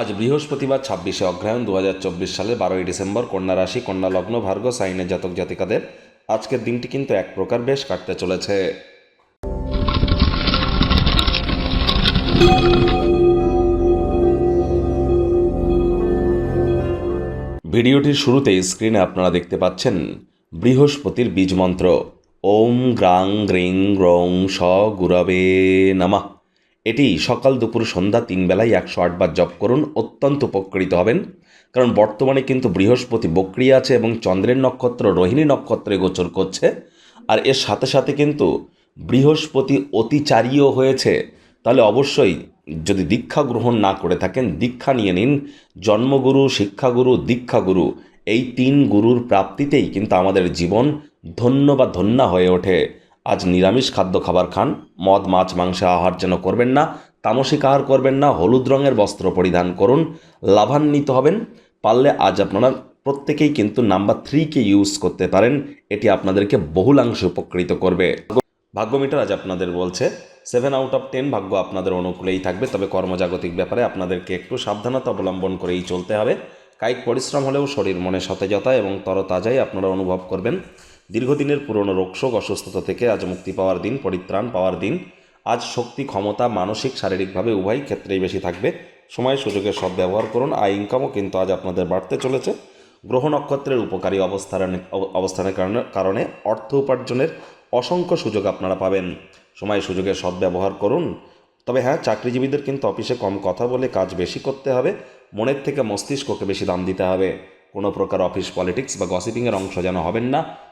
আজ বৃহস্পতিবার ছাব্বিশে অগ্রহায়ণ দু সালে বারোই ডিসেম্বর কন্যা রাশি, কন্যা লগ্ন ভার্গ সাইনের জাতক, জাতিকাদের আজকের দিনটি কিন্তু এক প্রকার বেশ কাটতে চলেছে। ভিডিওটির শুরুতেই স্ক্রিনে আপনারা দেখতে পাচ্ছেন বৃহস্পতির বীজ মন্ত্র। ওম গ্রাং গ্রিং গ্রং স গুরবে নামা। এটি সকাল দুপুর সন্ধ্যা তিন বেলায় একশো আটবার জপ করুন, অত্যন্ত উপকৃত হবেন। কারণ বর্তমানে কিন্তু বৃহস্পতি বক্রিয়া আছে এবং চন্দ্রের নক্ষত্র, রোহিণী নক্ষত্রে গোচর করছে। আর এর সাথে সাথে কিন্তু বৃহস্পতি অতিচারীয় হয়েছে। তাহলে অবশ্যই যদি দীক্ষা গ্রহণ না করে থাকেন, দীক্ষা নিয়ে নিন। জন্মগুরু, শিক্ষাগুরু, দীক্ষাগুরু, এই তিন গুরুর প্রাপ্তিতেই কিন্তু আমাদের জীবন ধন্য বা ধন্যা হয়ে ওঠে। আজ নিরামিষ খাদ্য খাবার খান। মদ, মাছ, মাংসে আহার যেন করবেন না, তামসিক আহার করবেন না, হলুদ রঙের বস্ত্র পরিধান করুন, লাভান্বিত হবেন। পারলে আজ আপনারা প্রত্যেকেই কিন্তু নাম্বার থ্রিকে ইউজ করতে পারেন, এটি আপনাদেরকে বহুলাংশে উপকৃত করবে। ভাগ্য মিটার আজ আপনাদের বলছে সেভেন আউট অফ টেন ভাগ্য আপনাদের অনুকূলেই থাকবে, তবে কর্মজাগতিক ব্যাপারে আপনাদেরকে একটু সাবধানতা অবলম্বন করেই চলতে হবে। কায়িক পরিশ্রম হলেও শরীর মনে সতেজতা এবং তরতাজাই আপনারা অনুভব করবেন। দীর্ঘদিনের পুরনো রোগশোক অসুস্থতা থেকে আজ মুক্তি পাওয়ার দিন, পরিত্রাণ পাওয়ার দিন। আজ শক্তি, ক্ষমতা, মানসিক, শারীরিকভাবে উভয় ক্ষেত্রেই বেশি থাকবে। সময়, সুযোগের সদ্ব্যবহার করুন। আয় ইনকামও কিন্তু আজ আপনাদের বাড়তে চলেছে। গ্রহ নক্ষত্রের উপকারী অবস্থানে অবস্থানের কারণে কারণে অর্থ উপার্জনের অসংখ্য সুযোগ আপনারা পাবেন। সময়, সুযোগের সদ্ব্যবহার করুন। তবে হ্যাঁ চাকরিজীবীদের কিন্তু অফিসে কম কথা বলে কাজ বেশি করতে হবে। মনের থেকে মস্তিষ্ককে বেশি দাম দিতে হবে। কোনো প্রকার অফিস পলিটিক্স বা গসিপিংয়ের অংশ যেন হবেন না।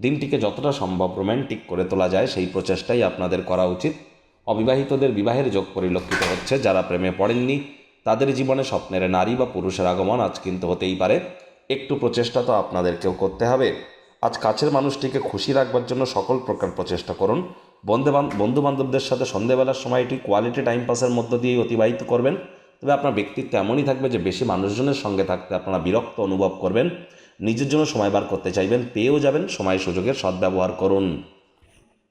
দিনটিকে যতটা সম্ভব রোম্যান্টিক করে তোলা যায়, সেই প্রচেষ্টাই আপনাদের করা উচিত। অবিবাহিতদের বিবাহের যোগ পরিলক্ষিত হচ্ছে। যারা প্রেমে পড়েননি, তাদের জীবনে স্বপ্নের নারী বা পুরুষের আগমন আজ কিন্তু হতেই পারে। একটু প্রচেষ্টা তো আপনাদেরকেও করতে হবে। আজ কাছের মানুষটিকে খুশি রাখবার জন্য সকল প্রকার প্রচেষ্টা করুন। বন্ধু বন্ধু বান্ধবদের সাথে সন্ধেবেলার সময়টি কোয়ালিটি টাইম পাসের মধ্য দিয়েই অতিবাহিত করবেন। তবে আপনার ব্যক্তিত্ব এমনই থাকবে যে, বেশি মানুষজনের সঙ্গে থাকতে আপনারা বিরক্ত অনুভব করবেন। নিজের জন্য সময় বার করতে চাইবেন পেয়েও যাবেন সময় সুযোগের সদ্ব্যবহার করুন।